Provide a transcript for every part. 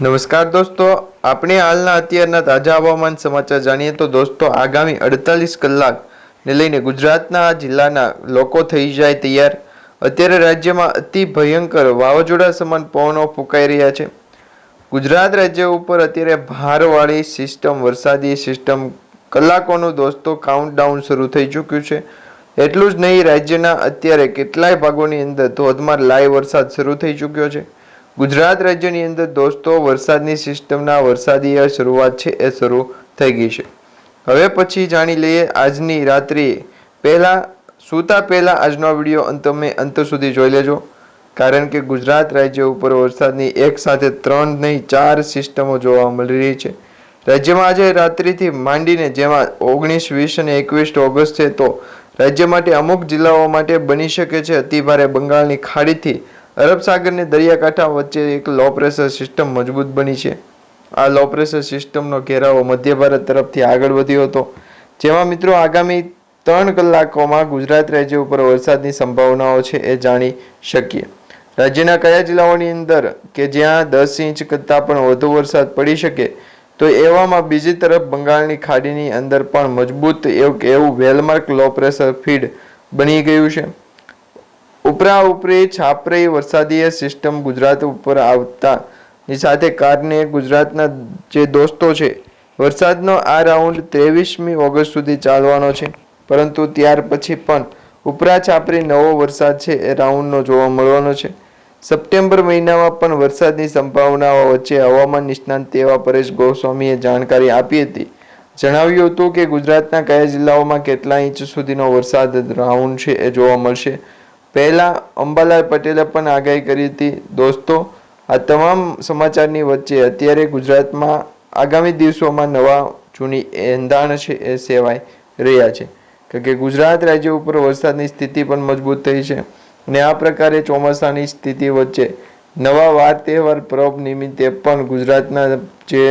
નમસ્કાર દોસ્તો, આપણે હાલના અત્યારના તાજા હવામાન સમાચાર જાણીએ તો દોસ્તો, આગામી અડતાલીસ કલાકને લઈને ગુજરાતના જિલ્લાના લોકો થઈ જાય તૈયાર. અત્યારે રાજ્યમાં અતિ ભયંકર વાવાઝોડા સમાન પવનો ફૂંકાઈ રહ્યા છે. ગુજરાત રાજ્ય ઉપર અત્યારે ભારવાળી સિસ્ટમ વરસાદી સિસ્ટમ કલાકોનું દોસ્તો કાઉન્ટડાઉન શરૂ થઈ ચૂક્યું છે. એટલું જ નહીં, રાજ્યના અત્યારે કેટલાય ભાગોની અંદર ધોધમાર લાઈવ વરસાદ શરૂ થઈ ચૂક્યો છે. ગુજરાત રાજ્યની અંદર દોસ્તો, વરસાદની સિસ્ટમના વરસાદી શરૂઆત છે એ શરૂ થઈ ગઈ છે. હવે પછી જાણી લઈએ આજની રાત્રિ. પહેલા, સૂતા પહેલા આજનો વીડિયો અંત તમે અંત સુધી જોઈ લેજો. કારણ કે ગુજરાત રાજ્ય ઉપર વરસાદની એક સાથે ત્રણ નહીં, ચાર સિસ્ટમો જોવા મળી રહી છે. રાજ્યમાં આજે રાત્રિથી માંડીને જેમાં ઓગણીસ, વીસ અને એકવીસ ઓગસ્ટ છે, તો રાજ્ય માટે અમુક જિલ્લાઓ માટે બની શકે છે અતિભારે બંગાળની ખાડીથી. અરબ સાગરની દરિયાકાંઠા વચ્ચે એક લો પ્રેશર સિસ્ટમ મજબૂત બની છે. આ લો પ્રેશર સિસ્ટમનો ઘેરાવો મધ્ય ભારત તરફથી આગળ વધ્યો હતો. જેમાં મિત્રો આગામી ત્રણ કલાકોમાં ગુજરાત રાજ્ય ઉપર વરસાદની સંભાવનાઓ છે એ જાણી શકીએ. રાજ્યના કયા જિલ્લાઓની અંદર કે જ્યાં દસ ઇંચ કરતાં પણ વધુ વરસાદ પડી શકે, તો એવામાં બીજી તરફ બંગાળની ખાડીની અંદર પણ મજબૂત એવું એવું વેલમાર્ક લો પ્રેશર ફીડ બની ગયું છે. ઉપરા ઉપરી છાપરી વરસાદીય સિસ્ટમ ગુજરાત ઉપર આવતા ની સાથે કારને ગુજરાતના જે દોસ્તો છે, વરસાદનો આ રાઉન્ડ ત્રેવીસમી ઓગસ્ટ સુધી ચાલવાનો છે. પરંતુ ત્યાર પછી પણ ઉપરા છાપરી નવો વરસાદ છે એ રાઉન્ડનો જોવા મળવાનો છે. સપ્ટેમ્બર મહિનામાં પણ વરસાદની સંભાવનાઓ વચ્ચે હવામાન નિષ્ણાંત તેવા પરેશ ગોસ્વામીએ જાણકારી આપી હતી. જણાવ્યું હતું કે ગુજરાતના કયા જિલ્લાઓમાં કેટલા ઇંચ સુધીનો વરસાદ રાઉન્ડ છે એ જોવા મળશે. પહેલા અંબાલાલ પટેલે પણ આગાહી કરી હતી, દોસ્તો, આ તમામ સમાચારની વચ્ચે અત્યારે ગુજરાતમાં આગામી દિવસોમાં નવા જૂની એંધાણ સેવાઈ રહ્યા છે. કારણ કે ગુજરાત રાજ્ય ઉપર વરસાદની સ્થિતિ પણ મજબૂત થઈ છે અને આ પ્રકારે ચોમાસાની સ્થિતિ વચ્ચે નવા વાર તહેવાર પરબ નિમિત્તે પણ ગુજરાતના જે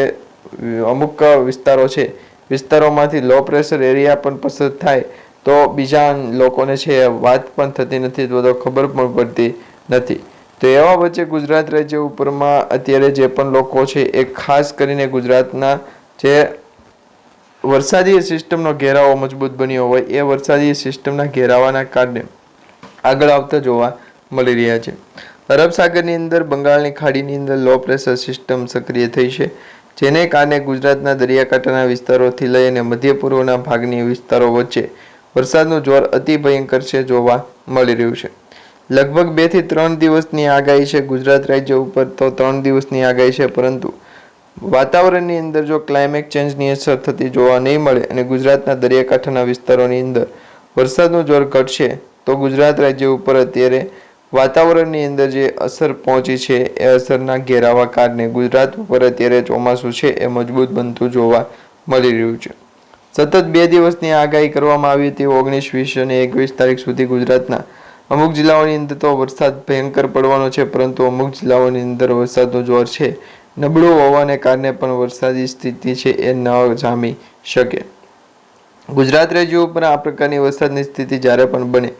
અમુક વિસ્તારો છે, વિસ્તારોમાંથી લો પ્રેશર એરિયા પણ પસંદ થાય તો બીજા લોકોને છે વાત પણ થતી નથી, તો ખબર પણ પડતી નથી. તો એવા વચ્ચે ગુજરાત રાજ્ય ઉપરમાં અત્યારે જે પણ લોકો છે એ ખાસ કરીને ગુજરાતના જે વરસાદી સિસ્ટમનો ઘેરાવો મજબૂત બન્યો હોય, એ વરસાદી સિસ્ટમના ઘેરાવાના કારણે આગળ આવતા જોવા મળી રહ્યા છે. અરબ સાગરની અંદર, બંગાળની ખાડીની અંદર લો પ્રેશર સિસ્ટમ સક્રિય થઈ છે, જેને કારણે ગુજરાતના દરિયાકાંઠાના વિસ્તારોથી લઈ અને મધ્ય પૂર્વના ભાગની વિસ્તારો વચ્ચે વરસાદનું જોર અતિ ભયંકર છે જોવા મળી રહ્યું છે. લગભગ બેથી ત્રણ દિવસની આગાહી છે ગુજરાત રાજ્ય ઉપર તો ત્રણ દિવસની આગાહી છે પરંતુ વાતાવરણની અંદર જો ક્લાઇમેટ ચેન્જની અસર થતી જોવા નહીં મળે અને ગુજરાતના દરિયાકાંઠાના વિસ્તારોની અંદર વરસાદનું જોર ઘટશે, તો ગુજરાત રાજ્ય ઉપર અત્યારે વાતાવરણની અંદર જે અસર પહોંચી છે એ અસરના ઘેરાવા કારણે ગુજરાત ઉપર અત્યારે ચોમાસું છે એ મજબૂત બનતું જોવા મળી રહ્યું છે. સતત બે દિવસની આગાહી કરવામાં આવી હતી. ઓગણીસ, વીસ અને એકવીસ તારીખ સુધી ગુજરાતના અમુક જિલ્લાઓની અંદર તો વરસાદ ભયંકર પડવાનો છે, પરંતુ અમુક જિલ્લાઓની અંદર વરસાદનો જોર છે. નબળો હોવાને કારણે પણ વરસાદી સ્થિતિ છે એ ન જામી શકે. ગુજરાત રાજ્ય ઉપર આ પ્રકારની વરસાદની સ્થિતિ જ્યારે પણ બને,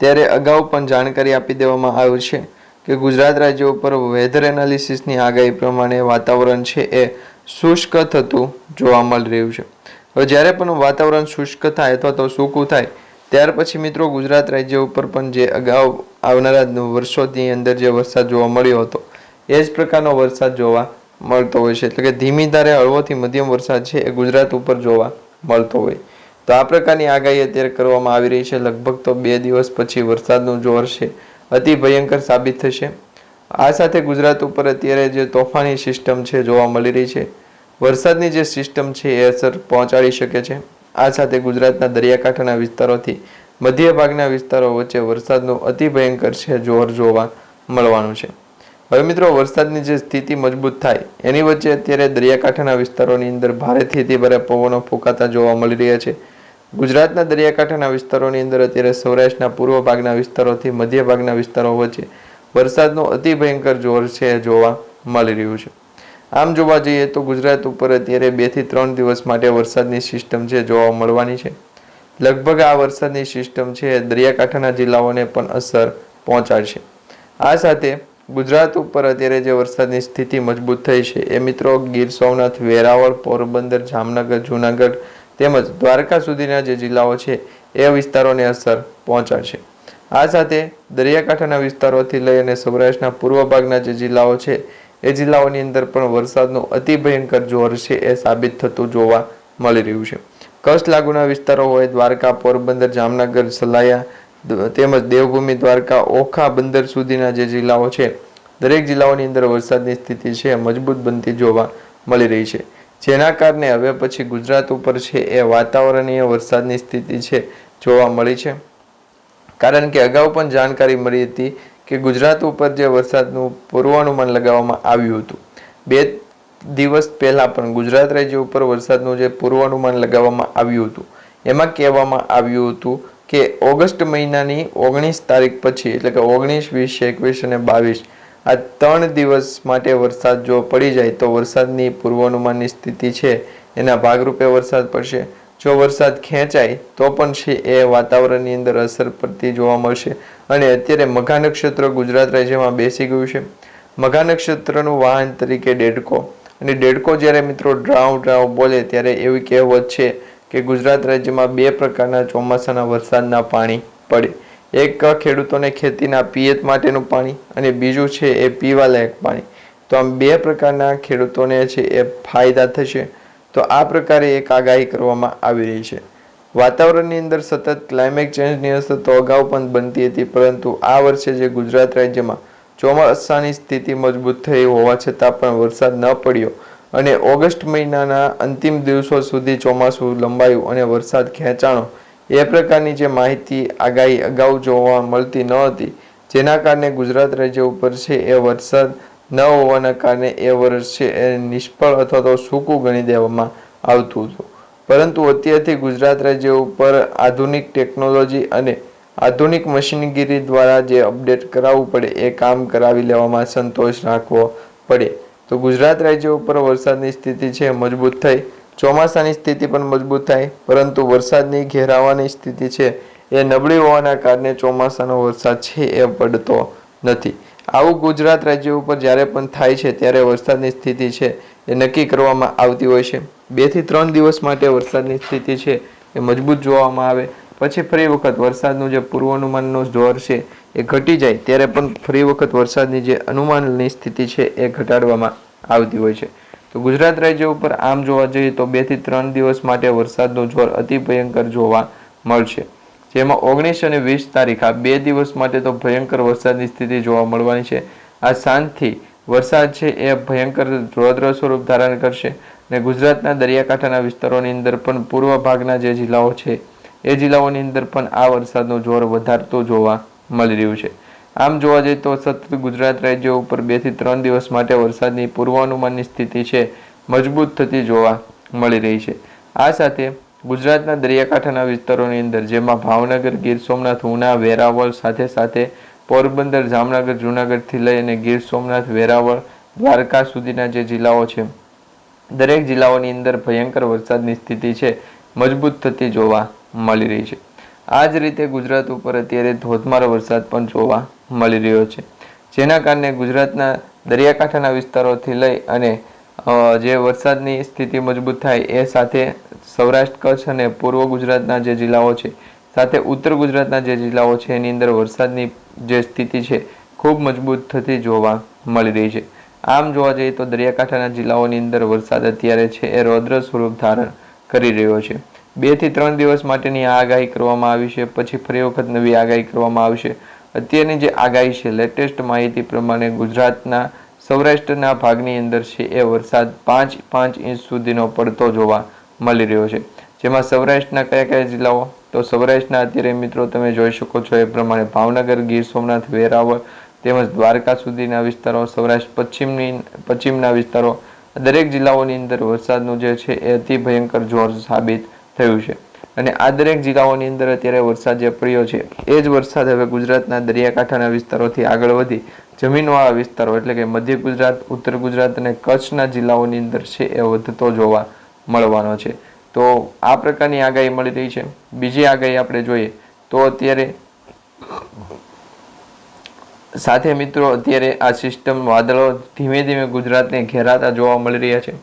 ત્યારે અગાઉ પણ જાણકારી આપી દેવામાં આવ્યું છે કે ગુજરાત રાજ્ય ઉપર વેધર એનાલિસિસની આગાહી પ્રમાણે વાતાવરણ છે એ શુષ્ક થતું જોવા મળી રહ્યું છે. હવે જ્યારે પણ વાતાવરણ શુષ્ક થાય અથવા તો સૂકું થાય, ત્યાર પછી મિત્રો ગુજરાત રાજ્ય ઉપર પણ જે અગાઉ આવનારા વર્ષોની અંદર જે વરસાદ જોવા મળ્યો હતો, એ જ પ્રકારનો વરસાદ જોવા મળતો હોય છે. એટલે કે ધીમી ધારે હળવોથી મધ્યમ વરસાદ છે એ ગુજરાત ઉપર જોવા મળતો હોય. તો આ પ્રકારની આગાહી અત્યારે કરવામાં આવી રહી છે. લગભગ તો બે દિવસ પછી વરસાદનું જોર છે. અતિ ભયંકર સાબિત થશે. આ સાથે ગુજરાત ઉપર અત્યારે જે તોફાની સિસ્ટમ છે જોવા મળી રહી છે વરસાદની જે સિસ્ટમ છે એ અસર પહોંચાડી શકે છે. આ સાથે ગુજરાતના દરિયાકાંઠાના વિસ્તારોથી મધ્ય ભાગના વિસ્તારો વચ્ચે વરસાદનું અતિ ભયંકર છે જોર જોવા મળવાનું છે. હવે મિત્રો, વરસાદની જે સ્થિતિ મજબૂત થાય, એની વચ્ચે અત્યારે દરિયાકાંઠાના વિસ્તારોની અંદર ભારેથી અતિ ભારે પવનો ફૂંકાતા જોવા મળી રહ્યા છે. ગુજરાતના દરિયાકાંઠાના વિસ્તારોની અંદર અત્યારે સૌરાષ્ટ્રના પૂર્વ ભાગના વિસ્તારોથી મધ્ય ભાગના વિસ્તારો વચ્ચે વરસાદનું અતિ ભયંકર જોર છે જોવા મળી રહ્યું છે. આમ જોવા જઈએ તો ગુજરાત ઉપર અત્યારે બેથી ત્રણ દિવસ માટે વરસાદની સિસ્ટમ છે જોવા મળવાની છે. લગભગ આ વરસાદની સિસ્ટમ છે દરિયાકાંઠાના જિલ્લાઓને પણ અસર પહોંચાડશે. આ સાથે ગુજરાત ઉપર અત્યારે જે વરસાદની સ્થિતિ મજબૂત થઈ છે એ મિત્રો ગીર સોમનાથ, વેરાવળ, પોરબંદર, જામનગર, જૂનાગઢ તેમજ દ્વારકા સુધીના જે જિલ્લાઓ છે એ વિસ્તારોને અસર પહોંચાડશે. આ સાથે દરિયાકાંઠાના વિસ્તારોથી લઈ અને સૌરાષ્ટ્રના પૂર્વ ભાગના જે જિલ્લાઓ છે એ જિલ્લાઓની અંદર પણ વરસાદનું અતિ ભયંકર જોર છે એ સાબિત થતું જોવા મળી રહ્યું છે. કચ્છ લાગુના વિસ્તારો હોય દ્વારકા, પોરબંદર, જામનગર, સલાયા તેમજ દેવભૂમિ, દ્વારકા, ઓખા, બંદર સુધીના જે જિલ્લાઓ છે, દરેક જિલ્લાઓની અંદર વરસાદની સ્થિતિ છે મજબૂત બનતી જોવા મળી રહી છે. જેના કારણે હવે પછી ગુજરાત ઉપર છે એ વાતાવરણીય વરસાદની સ્થિતિ છે જોવા મળી છે. કારણ કે અગાઉ પણ જાણકારી મળી હતી કે ગુજરાત ઉપર જે વરસાદનું પૂર્વાનુમાન લગાવવામાં આવ્યું હતું. બે દિવસ પહેલાં પણ ગુજરાત રાજ્ય ઉપર વરસાદનું જે પૂર્વાનુમાન લગાવવામાં આવ્યું હતું. એમાં કહેવામાં આવ્યું હતું કે ઓગસ્ટ મહિનાની ઓગણીસ તારીખ પછી, એટલે કે ઓગણીસ, વીસ, એકવીસ અને બાવીસ, આ ત્રણ દિવસ માટે વરસાદ જો પડી જાય તો વરસાદની પૂર્વાનુમાનની સ્થિતિ છે. એના ભાગરૂપે વરસાદ પડશે. જો વરસાદ ખેંચાય, તો પણ છે એ વાતાવરણની અંદર અસર પડતી જોવા મળશે. અને અત્યારે મઘા નક્ષત્ર ગુજરાત રાજ્યમાં બેસી ગયું છે. મઘા નક્ષત્રનું વાહન તરીકે ડેડકો. અને ડેડકો જ્યારે મિત્રો ડ્રાઉ ડ્રાઉ બોલે ત્યારે એવી કહેવત છે કે ગુજરાત રાજ્યમાં બે પ્રકારના ચોમાસાના વરસાદના પાણી પડે. એક ખેડૂતોને ખેતીના પિયત માટેનું પાણી અને બીજું છે એ પીવાલાયક પાણી. તો આમ બે પ્રકારના ખેડૂતોને છે એ ફાયદા થશે. તો આ પ્રકારે એક આગાહી કરવામાં આવી રહી છે. વાતાવરણની અંદર સતત ક્લાઇમેટ ચેન્જની અસર તો અગાઉ પણ બનતી હતી, પરંતુ આ વર્ષે જે ગુજરાત રાજ્યમાં ચોમાસાની સ્થિતિ મજબૂત થઈ હોવા છતાં પણ વરસાદ ન પડ્યો અને ઓગસ્ટ મહિનાના અંતિમ દિવસો સુધી ચોમાસું લંબાયું અને વરસાદ ખેંચાણો એ પ્રકારની જે માહિતી આગાહી અગાઉ જોવા મળતી ન હતી, જેના કારણે ગુજરાત રાજ્ય ઉપર છે એ વરસાદ ન હોવાના કારણે એ વર્ષ છે એ નિષ્ફળ અથવા તો સૂકું ગણી દેવામાં આવતું હતું. પરંતુ અત્યારથી ગુજરાત રાજ્ય ઉપર આધુનિક ટેકનોલોજી અને આધુનિક મશીનગીરી દ્વારા જે અપડેટ કરાવવું પડે એ કામ કરાવી લેવામાં સંતોષ રાખવો પડે. તો ગુજરાત રાજ્ય ઉપર વરસાદની સ્થિતિ છે મજબૂત થઈ. ચોમાસાની સ્થિતિ પણ મજબૂત થાય પરંતુ વરસાદની ઘેરાવાની સ્થિતિ છે એ નબળી હોવાના કારણે ચોમાસાનો વરસાદ છે એ પડતો નથી. આવું ગુજરાત રાજ્ય ઉપર જ્યારે પણ થાય છે, ત્યારે વરસાદની સ્થિતિ છે એ નક્કી કરવામાં આવતી હોય છે. બેથી ત્રણ દિવસ માટે વરસાદની સ્થિતિ છે એ મજબૂત જોવામાં આવે. પછી ફરી વખત વરસાદનું જે પૂર્વાનુમાનનો જોર છે એ ઘટી જાય, ત્યારે પણ ફરી વખત વરસાદની જે અનુમાનની સ્થિતિ છે એ ઘટાડવામાં આવતી હોય છે. તો ગુજરાત રાજ્ય ઉપર આમ જોવા જઈએ તો બેથી ત્રણ દિવસ માટે વરસાદનો જોર અતિ ભયંકર જોવા મળશે. જેમાં ઓગણીસ અને વીસ તારીખ આ બે દિવસ માટે તો ભયંકર વરસાદની સ્થિતિ જોવા મળવાની છે. આ સાંજથી વરસાદ છે એ ભયંકર રૌદ્ર સ્વરૂપ ધારણ કરશે અને ગુજરાતના દરિયાકાંઠાના વિસ્તારોની અંદર પણ પૂર્વ ભાગના જે જિલ્લાઓ છે, એ જિલ્લાઓની અંદર પણ આ વરસાદનું જોર વધારતું જોવા મળી રહ્યું છે. આમ જોવા જઈએ તો સતત ગુજરાત રાજ્ય ઉપર બેથી ત્રણ દિવસ માટે વરસાદની પૂર્વાનુમાનની સ્થિતિ છે, મજબૂત થતી જોવા મળી રહી છે. આ સાથે ગુજરાતના દરિયાકાંઠાના વિસ્તારોની અંદર, જેમાં ભાવનગર, ગીર સોમનાથ, ઉના, વેરાવળ સાથે સાથે પોરબંદર, જામનગર, જૂનાગઢથી લઈ અને ગીર સોમનાથ, વેરાવળ, દ્વારકા સુધીના જે જિલ્લાઓ છે, દરેક જિલ્લાઓની અંદર ભયંકર વરસાદની સ્થિતિ છે, મજબૂત થતી જોવા મળી રહી છે. આ જ રીતે ગુજરાત ઉપર અત્યારે ધોધમાર વરસાદ પણ જોવા મળી રહ્યો છે. જેના કારણે ગુજરાતના દરિયાકાંઠાના વિસ્તારોથી લઈ અને જે વરસાદની સ્થિતિ મજબૂત થાય એ સાથે સૌરાષ્ટ્ર, કચ્છ અને પૂર્વ ગુજરાતના જે જિલ્લાઓ છે, સાથે ઉત્તર ગુજરાતના જે જિલ્લાઓ છે, એની અંદર વરસાદની જે સ્થિતિ છે, ખૂબ મજબૂત થતી જોવા મળી રહી છે. આમ જોવા જઈએ તો દરિયાકાંઠાના જિલ્લાઓની અંદર વરસાદ અત્યારે છે એ રૌદ્ર સ્વરૂપ ધારણ કરી રહ્યો છે. બેથી ત્રણ દિવસ માટેની આ આગાહી કરવામાં આવી છે, પછી ફરી વખત નવી આગાહી કરવામાં આવશે અત્યારની જે આગાહી છે, લેટેસ્ટ માહિતી પ્રમાણે ગુજરાતના સૌરાષ્ટ્રના ભાગની અંદર છે એ વરસાદ પાંચ પાંચ ઇંચ સુધીનો પડતો જોવા મળી રહ્યો છે. જેમાં સૌરાષ્ટ્રના કયા કયા જિલ્લાઓ? તો સૌરાષ્ટ્રના અત્યારે મિત્રો તમે જોઈ શકો છો એ પ્રમાણે ભાવનગર, ગીર સોમનાથ, વેરાવળ તેમજ દ્વારકા સુધીના વિસ્તારો, સૌરાષ્ટ્ર પશ્ચિમની, પશ્ચિમના વિસ્તારો, દરેક જિલ્લાઓની અંદર વરસાદનું જે છે એ અતિ ભયંકર જોર સાબિત થયું છે. અને આ દરેક જિલ્લાઓની અંદર અત્યારે વરસાદ જે પડ્યો છે, એ જ વરસાદ હવે ગુજરાતના દરિયાકાંઠાના વિસ્તારોથી આગળ વધી જમીનવાળા વિસ્તારો એટલે કે મધ્ય ગુજરાત, ઉત્તર ગુજરાત અને કચ્છના જિલ્લાઓની અંદર છે એ વધતો જોવા મળવાનો છે. તો આ પ્રકારની આગાહી મળી રહી છે. બીજી આગાહી આપણે જોઈએ તો અત્યારે સાથે મિત્રો અત્યારે આ સિસ્ટમ વાદળો ધીમે ધીમે ગુજરાતને ઘેરાતા જોવા મળી રહ્યા છે.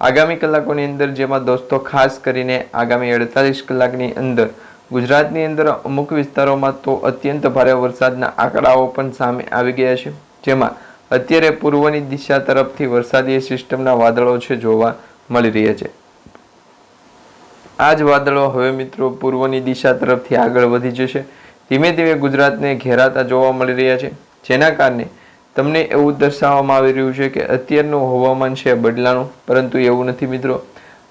આગામી કલાકોની અંદર જેમાં દોસ્તો ખાસ કરીને આગામી અડતાલીસ કલાકની અંદર ગુજરાતની અંદર અમુક વિસ્તારોમાં તો અત્યંત ભારે વરસાદના આંકડાઓ પણ સામે આવી ગયા છે. જેમાં અત્યારે પૂર્વની દિશા તરફથી વરસાદી સિસ્ટમના વાદળો છે જોવા મળી રહ્યા છે. આ જ વાદળો હવે મિત્રો પૂર્વની દિશા તરફથી આગળ વધી જશે. ધીમે ધીમે ગુજરાતને ઘેરાતા જોવા મળી રહ્યા છે. જેના કારણે તમને એવું દર્શાવવામાં આવી રહ્યું છે કે અત્યારનું હવામાન છે બદલાનું પરંતુ એવું નથી મિત્રો.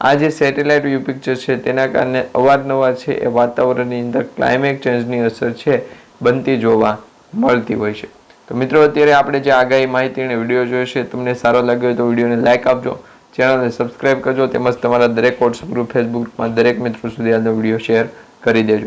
આ જે સેટેલાઇટ વ્યૂ પિક્ચર છે તેના કારણે અવારનવાર છે એ વાતાવરણની અંદર ક્લાઇમેટ ચેન્જની અસર છે બનતી જોવા મળતી હોય છે. તો મિત્રો અત્યારે આપણે જે આગાહી માહિતી અને વીડિયો જોયો છે, તમને સારો લાગ્યો તો વિડીયોને લાઇક આપજો. ચેનલને સબસ્ક્રાઇબ કરજો, તેમજ તમારા દરેક વોટ્સઅપ ગ્રુપ ફેસબુકમાં દરેક મિત્રો સુધી આ વીડિયો શેર કરી દેજો.